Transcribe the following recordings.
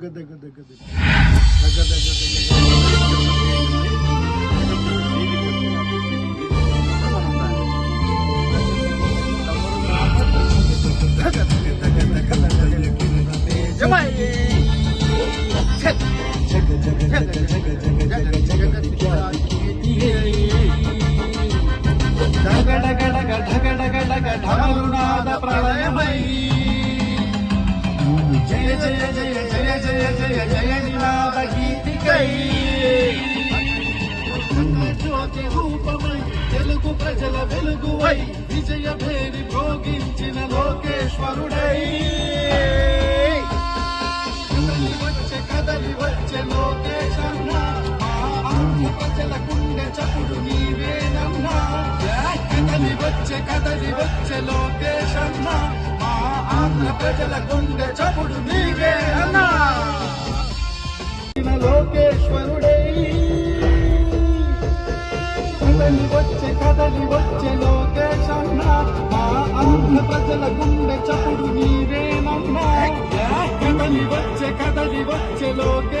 దగ్గ దగ్గ దగ్గ దగ్గ దగ్గ దగ్గ ప్రళయమై గీతికై జ్యోతి రూపమై తెలుగు ప్రజల వెలుగువై విజయ భేరి భోగించిన లోకేశ్వరుడై వచ్చే కదలి వచ్చే లోకేశన్నా ప్రజల గుండె చప్పుడు నీవేనన్నా కదలి వచ్చే కదలి వచ్చే లోకేశన్నా మా ఆంధ్ర ప్రజల గుండె చప్పుడు నీవే లోకేశ్వరుడై. కదలి వచ్చే కదలి వచ్చే లోకేశన్నా మా ఆంధ్ర ప్రజల గుండె చప్పుడు నీవేనన్నా. కదలి వచ్చే కదలి వచ్చే లోకే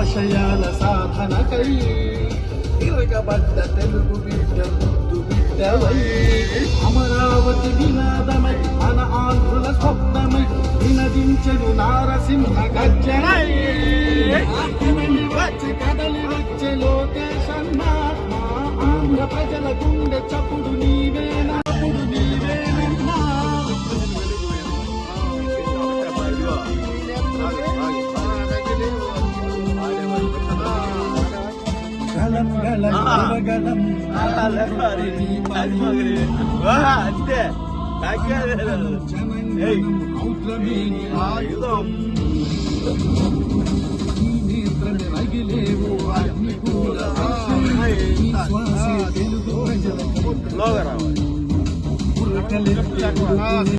ఆశయాల సాధనకై తిరగబడ్డ తెలుగు బిడ్డ ముద్దు బిడ్డవై అమరావతి వినాదమై మన ఆంధ్రుల స్వప్నమై వినదించను నారసింహ గర్జనై వచ్చి కదలి గలం గలం గలం అంతే